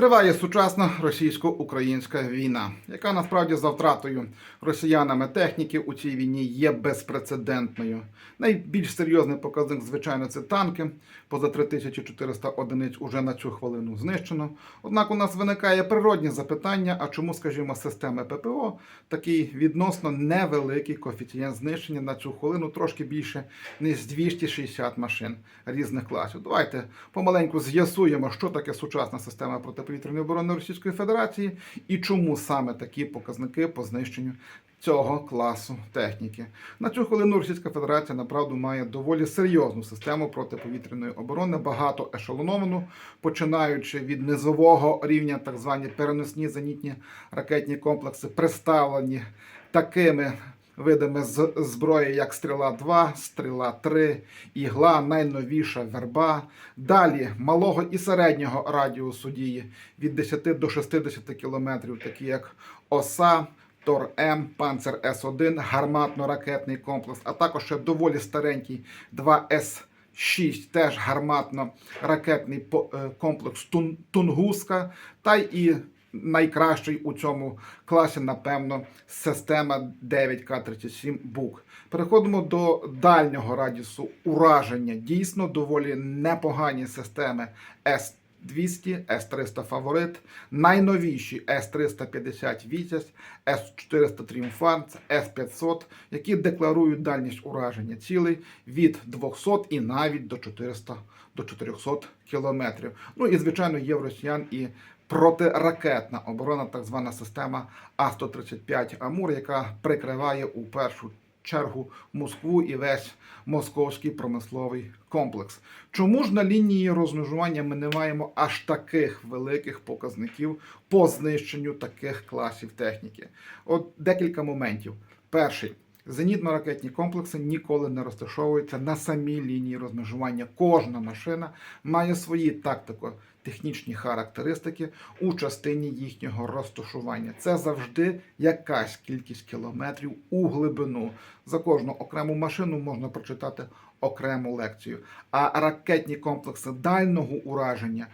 Триває сучасна російсько-українська війна, яка насправді за втратою росіянами техніки у цій війні є безпрецедентною. Найбільш серйозний показник, звичайно, це танки. Поза 3400 одиниць уже на цю хвилину знищено. Однак у нас виникає природні запитання: а чому, скажімо, системи ППО такий відносно невеликий коефіцієнт знищення на цю хвилину, трошки більше ніж 260 машин різних класів. Давайте помаленьку з'ясуємо, що таке сучасна система протиповітряної оборони Російської Федерації і чому саме такі показники по знищенню цього класу техніки. На цю хвилину Російська Федерація направду має доволі серйозну систему протиповітряної оборони, багато ешелоновану, починаючи від низового рівня, так звані переносні зенітні ракетні комплекси, представлені такими видами зброї, як стріла 2, стріла 3, ігла, найновіша верба. Далі малого і середнього радіусу дії від 10 до 60 кілометрів, такі як оса. Тор М, Панцер С1, гарматно-ракетний комплекс, а також ще доволі старенький 2С6, теж гарматно-ракетний е, комплекс Тунгуска, та й найкращий у цьому класі, напевно, система 9К37 БУК. Переходимо до дальнього радіусу ураження. Дійсно доволі непогані системи С. 200, С-300 Фаворит, найновіші С-350 Вітязь, С-400 Тріумфант, С-500, які декларують дальність ураження цілей від 200 і навіть до 400 до 400 кілометрів. Ну і звичайно є в росіян і протиракетна оборона, так звана система А-135 Амур, яка прикриває у першу чергу Москву і весь московський промисловий комплекс. Чому ж на лінії розмежування ми не маємо аж таких великих показників по знищенню таких класів техніки? От декілька моментів. Перший. Зенітно-ракетні комплекси ніколи не розташовуються на самій лінії розмежування. Кожна машина має свої тактико-технічні характеристики у частині їхнього розташування. Це завжди якась кількість кілометрів у глибину. За кожну окрему машину можна прочитати окрему лекцію. А ракетні комплекси дальнього ураження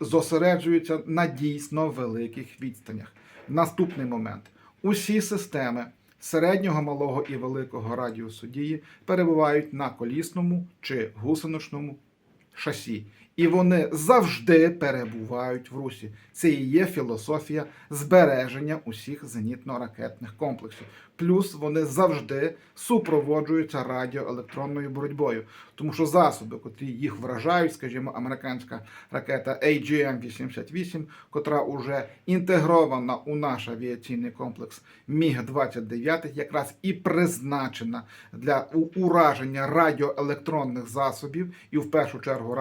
зосереджуються на дійсно великих відстанях. Наступний момент: усі системи середнього, малого і великого радіусу дії перебувають на колісному чи гусеничному шасі. І вони завжди перебувають в русі. Це і є філософія збереження усіх зенітно-ракетних комплексів. Плюс вони завжди супроводжуються радіоелектронною боротьбою, тому що засоби, котрі їх вражають, скажімо, американська ракета AGM-88, котра уже інтегрована у наш авіаційний комплекс Міг-29, якраз і призначена для ураження радіоелектронних засобів і в першу чергу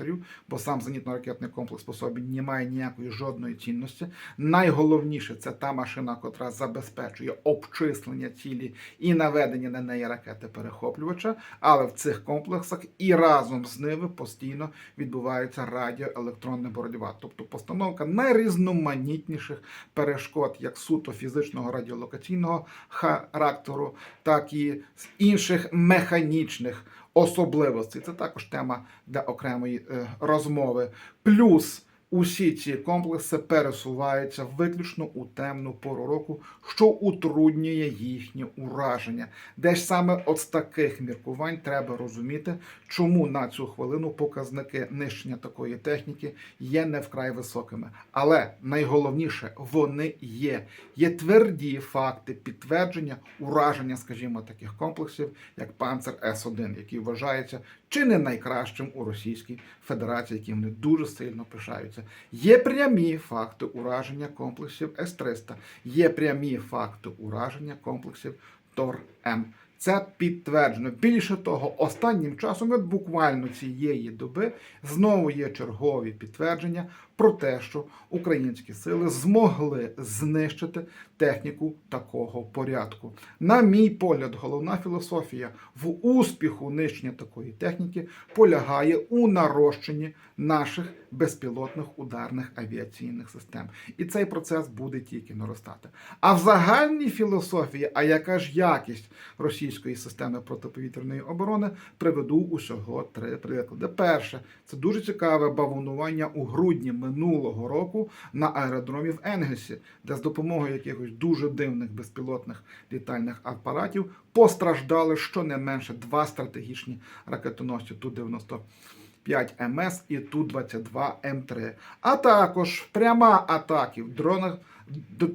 радіолокаторів, бо сам зенітно-ракетний комплекс по собі не має ніякої жодної цінності. Найголовніше це та машина, котра забезпечує обчислення цілі і наведення на неї ракети перехоплювача. Але в цих комплексах і разом з ними постійно відбувається радіоелектронна боротьба, тобто постановка найрізноманітніших перешкод, як суто фізичного радіолокаційного характеру, так і з інших механічних особливостей. Це також тема для окремої е, розмови. Плюс усі ці комплекси пересуваються виключно у темну пору року, що утруднює їхнє ураження. Де ж саме от з таких міркувань треба розуміти, чому на цю хвилину показники нищення такої техніки є не вкрай високими. Але найголовніше, вони є. Є тверді факти підтвердження ураження, скажімо, таких комплексів, як Панцер С-1, який вважається чи не найкращим у Російській Федерації, яким вони дуже сильно пишаються. Є прямі факти ураження комплексів С-300, є прямі факти ураження комплексів Тор-М. Це підтверджено. Більше того, останнім часом, от буквально цієї доби, знову є чергові підтвердження про те, що українські сили змогли знищити техніку такого порядку. На мій погляд, головна філософія в успіху нищення такої техніки полягає у нарощенні наших безпілотних ударних авіаційних систем. І цей процес буде тільки наростати. А в загальній філософії, а яка ж якість російської системи протиповітряної оборони, приведу усього три приклади. Перше, це дуже цікаве бавовнування у грудні минулого року на аеродромі в Енгельсі, де з допомогою якихось дуже дивних безпілотних літальних апаратів постраждали щонайменше два стратегічні ракетоносці Ту-95 МС і Ту-22 М3, а також пряма атаки дронах д-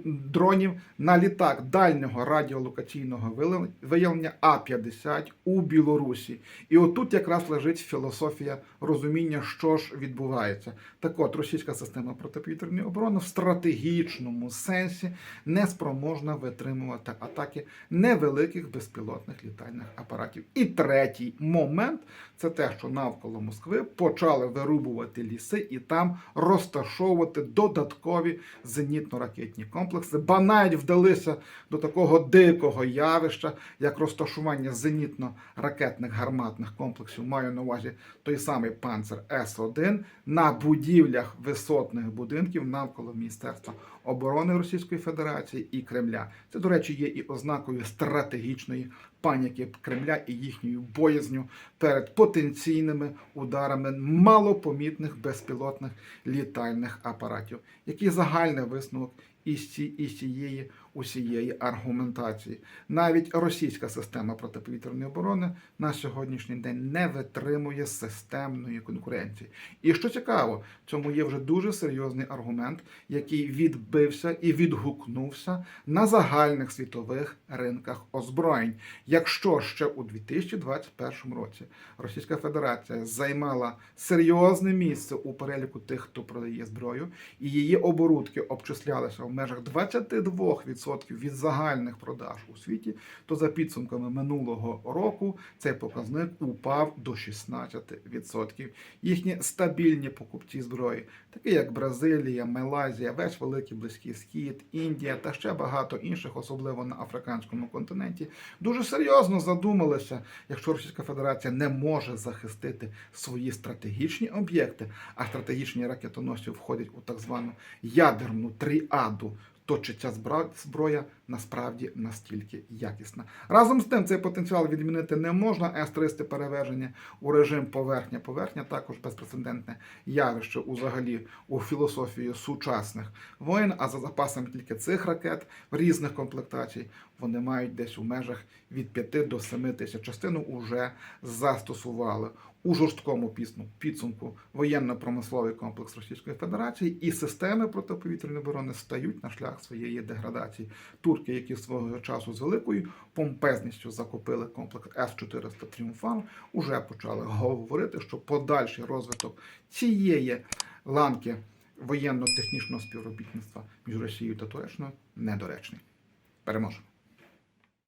дронів на літак дальнього радіолокаційного виявлення А-50 у Білорусі. І отут якраз лежить філософія розуміння, що ж відбувається. Так от, російська система протиповітряної оборони в стратегічному сенсі не спроможна витримувати атаки невеликих безпілотних літальних апаратів. І третій момент це те, що навколо Москви почали вирубувати ліси і там розташовувати додаткові зенітно-ракетні комплекси, ба навіть вдалися до такого дикого явища, як розташування зенітно-ракетних гарматних комплексів. Маю на увазі той самий панцер С-1 на будівлях висотних будинків навколо Міністерства оборони Російської Федерації і Кремля. Це, до речі, є і ознакою стратегічної паніки Кремля і їхньою боязню перед потенційними ударами малопомітних безпілотних літальних апаратів. Який загальний висновок із, ці, із цієї усієї аргументації? Навіть російська система протиповітряної оборони на сьогоднішній день не витримує системної конкуренції. І що цікаво, цьому є вже дуже серйозний аргумент, який відбився і відгукнувся на загальних світових ринках озброєнь. Якщо ще у 2021 році Російська Федерація займала серйозне місце у переліку тих, хто продає зброю, і її оборудки обчислялися в межах 22% від загальних продаж у світі, то за підсумками минулого року цей показник упав до 16%. Їхні стабільні покупці зброї, такі як Бразилія, Малайзія, весь Великий Близький Схід, Індія та ще багато інших, особливо на африканському континенті, дуже серйозно задумалися, якщо Російська Федерація не може захистити свої стратегічні об'єкти, а стратегічні ракетоносці входять у так звану ядерну тріаду. То чи ця зброя насправді настільки якісна? Разом з тим, цей потенціал відмінити не можна. С-300 перевеження у режим поверхня-поверхня також безпрецедентне явище взагалі у філософії сучасних воєн. А за запасами тільки цих ракет в різних комплектацій вони мають десь у межах від 5 до 7 тисяч. Частину уже застосували у жорсткому підсумку воєнно-промисловий комплекс Російської Федерації і системи протиповітряної оборони стають на шлях своєї деградації. Турки, які свого часу з великою помпезністю закупили комплекс С-400 Тріумфан, уже почали говорити, що подальший розвиток цієї ланки воєнно-технічного співробітництва між Росією та Туреччиною недоречний. Переможемо.